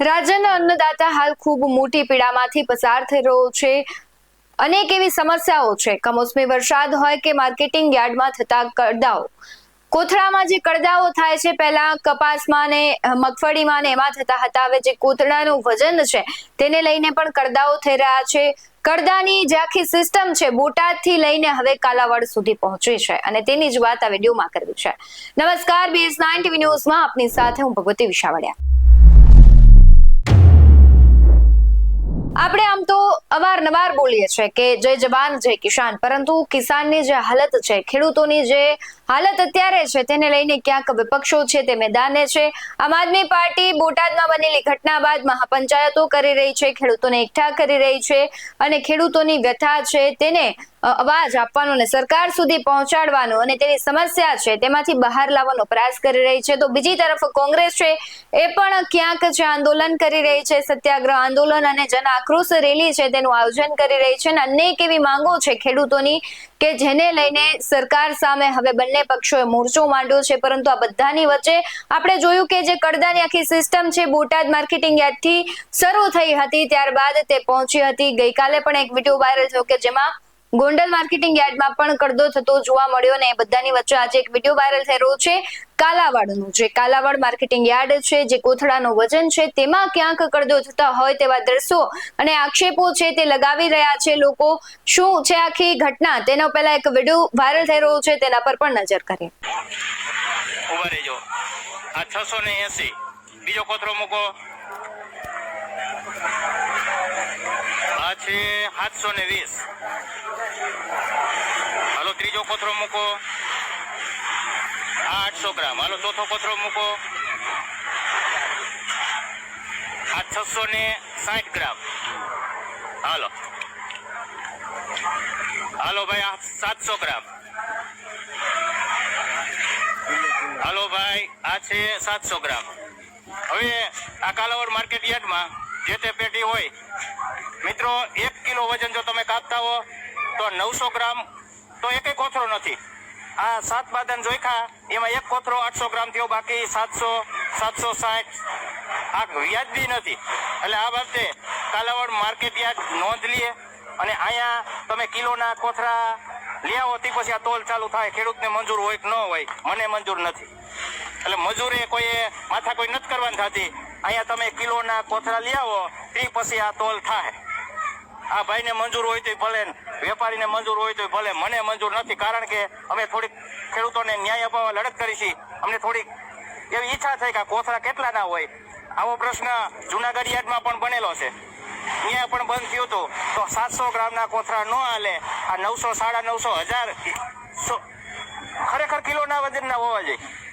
રાજ્યનો અન્નદાતા હાલ ખૂબ મોટી પીડામાંથી પસાર થઈ રહ્યો છે. અનેક એવી સમસ્યાઓ છે. કમોસમી વરસાદ હોય કે માર્કેટિંગ યાર્ડમાં થતા કડદાઓ કોથળામાં જે કડદાઓ થાય છે, પહેલા કપાસમાં ને મગફળીમાં ને એમાં થતા હતા. હવે જે કોથળાનું વજન છે, તેને લઈને પણ કડદાઓ થઈ રહ્યા છે. કડદાની જે આખી સિસ્ટમ છે, બોટાદથી લઈને હવે કાલાવાડ સુધી પહોંચી છે. અને તેની જ વાત આ વિડીયોમાં કરવી છે. નમસ્કાર બીએસ નાઇન ટીવી ન્યૂઝમાં આપની સાથે હું ભગવતી વિશાવડિયા. આપણે આમ તો અવારનવાર બોલીએ છીએ કે જય જવાન, જય કિસાન. પરંતુ કિસાનની જે હાલત છે, ખેડૂતોની જે હાલત અત્યારે છે, તેને લઈને ક્યાંક વિપક્ષો છે તે મેદાને છે. આમ આદમી પાર્ટી બોટાદમાં બનેલી ઘટના બાદ મહાપંચાયતો કરી રહી છે, ખેડૂતોને એકઠા કરી રહી છે અને ખેડૂતોની વ્યથા છે તેને અવાજ આપવાનો અને સરકાર સુધી પહોંચાડવાનો અને તેની સમસ્યા છે તેમાંથી બહાર લાવવાનો પ્રયાસ કરી રહી છે. તો બીજી તરફ કોંગ્રેસ છે, એ પણ ક્યાંક જે આંદોલન કરી રહી છે. સત્યાગ્રહ આંદોલન અને જન આક્રોશ રેલી છે તેનું આયોજન કરી રહી છે અને અનેક એવી માંગો છે ખેડૂતોની કે જેને લઈને સરકાર સામે હવે બંને પક્ષોએ મોરચો માંડ્યો છે. પરંતુ આ બધાની વચ્ચે આપણે જોયું કે જે કડદાની આખી સિસ્ટમ છે, બોટાદ માર્કેટિંગ યાર્ડથી શરૂ થઈ હતી. ત્યારબાદ તે પહોંચી હતી. ગઈકાલે પણ એક વીડિયો વાયરલ થયો કે જેમાં ગોંડલ માર્કેટિંગ યાર્ડમાં પણ કડદો થતો જોવા મળ્યો ને બધાની વચ્ચે આજે એક વીડિયો વાયરલ થઈ રહ્યો છે. કાલાવાડનું જે કાલાવાડ માર્કેટિંગ યાર્ડ છે, જે કોથળાનું વજન છે, તેમાં ક્યાંક કડદો થતા હોય તેવા દ્રશ્યો અને આક્ષેપો છે તે લગાવી રહ્યા છે લોકો. શું છે આખી ઘટના? તેનો પહેલા એક વીડિયો વાયરલ થઈ રહ્યો છે, તેના પર પણ નજર કરીએ. છસો ને એસી. બીજો કોથળો મૂકો. છે સાતસો ને વીસ. હાલો, ત્રીજો કોથરો મૂકો. આ આઠસો ગ્રામ. હાલો, ચોથો કોથરો મૂકો. આ છસો ને સાઠ ગ્રામ. હાલો. હાલો, ભાઈ, આ સાતસો ગ્રામ. હાલો, ભાઈ, આ છે સાતસો ગ્રામ. હવે આ કાલાવડ માર્કેટ યાર્ડમાં જે તે પેટી હોય. મિત્રો, એક કિલો વજન જો તમે કાપતા હો, તો નવસો ગ્રામ, તો એકેય કોથરો નથી. આ સાત બાદન જોઈખા એમાં એક કોથરો આઠસો ગ્રામ થયો, બાકી સાતસો સાતસો સાઠ, આ વ્યાજબી નથી. એટલે આ બાબતે કાલાવડ માર્કેટ યાર્ડ નોંધ લઈએ અને અહીંયા તમે કિલોના કોથરા લઈ આવો તે પછી આ તોલ ચાલુ થાય, ખેડૂતને મંજૂર હોય કે ન હોય, મને મંજૂર નથી. એટલે મજૂરે કોઈએ માથા કોઈ નથી કરવાની થતી. અહીંયા તમે કિલોના કોથળા લઈ આવો તે પછી આ તોલ થાય. આ ભાઈને મંજૂર હોય તોય ભલે, વેપારીને મંજૂર હોય તોય ભલે, મને મંજૂર નથી, કારણ કે અમે થોડીક ખેડૂતોને ન્યાય અપાવવા લડત કરી છે અમને થોડીક એવી ઈચ્છા થઈ કે કોથળા કેટલા ના હોય. આવો પ્રશ્ન જુનાગઢ યાર્ડમાં પણ બનેલો છે. ત્યાં પણ બંધ થયું હતું. તો સાતસો ગ્રામના કોથળા ન હાલે. આ નવસો, સાડા નવસો, હજાર ખરેખર કિલોના વજનના હોવા જોઈએ.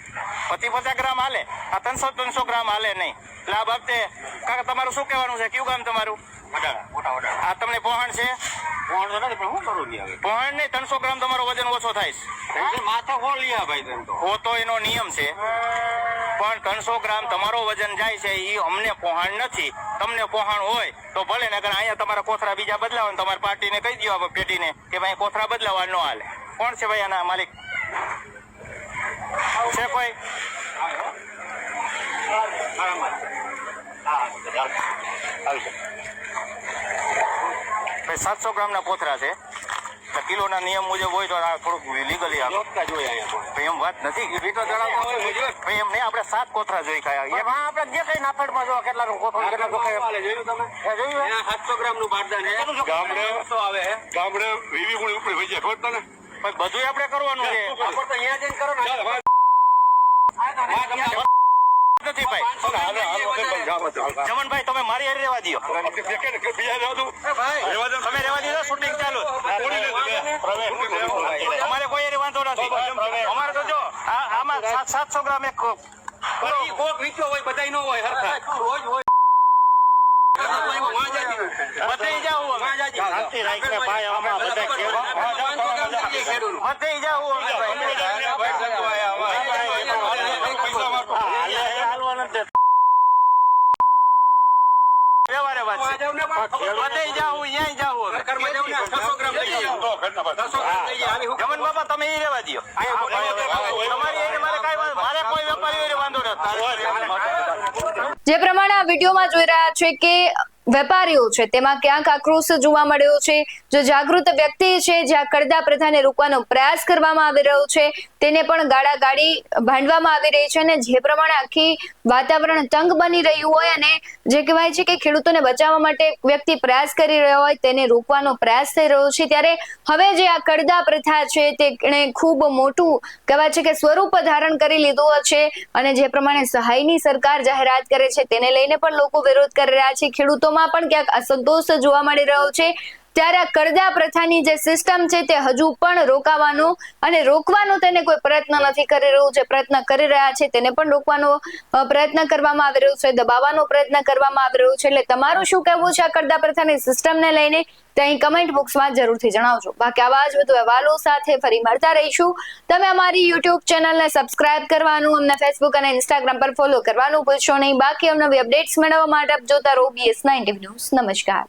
પચી પચાસ ગ્રામ હાલે આ ત્રણસો ત્રણસો ગ્રામ હાલે નહીં. એટલે આ બાબતે કાકા તમારું શું કહેવાનું છે? કયું ગામ તમારું? આ તમને પોહણ છે? પહોંણ નહીં ત્રણસો ગ્રામ તમારો વજન ઓછો થાય છે. માથે કોણ લીયા ભાઈ તને તો. એનો નિયમ છે. પણ ત્રણસો ગ્રામ તમારો વજન જાય છે એ અમને પહોંણ નથી. તમને પહોંણ હોય તો ભલે ને અગર અહીંયા તમારા કોથરા બીજા બદલાવા તમારી પાર્ટીને કહી દો પેટીને કે ભાઈ કોથરા બદલાવા ન હાલે. કોણ છે ભાઈ આના માલિક? ભાઈ સાતસો ગ્રામના પોથરા છે. કિલોના નિયમ મુજબ હોય તો આ થોડુંક લીગલી આપો ચોખ્ખા જોઈ અહીંયા તો. ભાઈ એમ વાત નથી. એ તો જણાવતા ભાઈ એમ નહીં આપણે સાત કોથરા જોઈ ખાયા. એમ આપણે જે કઈ નાફેડમાં જો કેટલાનું કોથળું કેટલા જોયું તમે? સાતસો જોયું નું અહીંયા 700 ગ્રામનું બારદાન ગામડે આવે ગામડે વીવી ગુણી ઉપર હોય છે ખબર તને? બધું બધુંય આપણે કરવાનું છે. આપણે તો અહીંયા જઈને કરો ને. જમનભાઈ તમે મારી હારી રેવા દે. તમે રેવા દીધો શૂટિંગ ચાલુ. અમારે કોઈ વાંધો નથી. અમારે તો જો આમાં સાત સાતસો ગ્રામ એક કોક. વીચો હોય બધા નો હોય હરખા. રોજ હોય વાં જાઓ. શાંતિ રાખીને ભાઈ આમાં બધા ખેડૂત બધાય જાવું ભાઈ હાલે, હાલવા નથી દેતા. વ્યવહારે વાત છે જાવ ને બા. બધાય જાવું ન્યાય જાવું અમે. ઘરમાં જાવ ને 600 ગ્રામ લઈ જાઓ. તો ઘરના બાજુ. 600 ગ્રામ લઈ જાઓ. આવી હું જમન બાપા તમે એ રહેવા દ્યો. અહીંયા તમારી હારે મારે કાંઈ વાંધો- મારે કોઈ વેપારી વાંધો નથી. જે પ્રમાણે આ વિડીયોમાં જોઈ રહ્યા છે કે વેપારીઓ છે તેમાં ક્યાંક આક્રોશ જોવા મળ્યો છે. જો જાગૃત વ્યક્તિ છે જ્યાં કરદા પ્રથાને રોકવાનો પ્રયાસ કરવામાં આવી રહ્યો છે તેને પણ ગાળા ગાડી ભાંડવામાં આવી રહી છે અને જે પ્રમાણે આખી વાતાવરણ તંગ બની રહ્યું હોય અને જે કહેવાય છે કે ખેડૂતોને બચાવવા માટે વ્યક્તિ પ્રયાસ કરી રહ્યો હોય તેને રોકવાનો પ્રયાસ થઈ રહ્યો છે, ત્યારે હવે જે આ કડદા પ્રથા છે તેને ખૂબ મોટું કહેવાય છે કે સ્વરૂપ ધારણ કરી લીધું છે અને જે પ્રમાણે સહાયની સરકાર જાહેરાત કરે છે તેને લઈને પણ લોકો વિરોધ કરી રહ્યા છે. ખેડૂતોમાં પણ ક્યાંક અસંતોષ જોવા મળી રહ્યો છે. ત્યારે આ કરદા પ્રથાની જે સિસ્ટમ છે તે હજુ પણ રોકાવાનો અને રોકવાનો તેને કોઈ પ્રયત્ન નથી કરી રહ્યું. છે પ્રયત્ન કરી રહ્યા છે તેને પણ રોકવાનો પ્રયત્ન કરવામાં આવી રહ્યો છે, દબાવવાનો પ્રયત્ન કરવામાં આવી રહ્યો છે. એટલે તમારું શું કહેવું છે આ કરદા પ્રથાની સિસ્ટમને લઈને? તે અહીં કમેન્ટ બોક્સમાં જરૂરથી જણાવજો. બાકી આવા જ વધુ અહેવાલો સાથે ફરી મળતા રહીશું. તમે અમારી યુટ્યુબ ચેનલને સબસ્ક્રાઇબ કરવાનું, અમને ફેસબુક અને ઇન્સ્ટાગ્રામ પર ફોલો કરવાનું ભૂલશો નહીં. બાકી અમને અપડેટ્સ મેળવવા માટે આપ જોતા રહો બીએસ નાઇન્ટી ન્યૂઝ નમસ્કાર.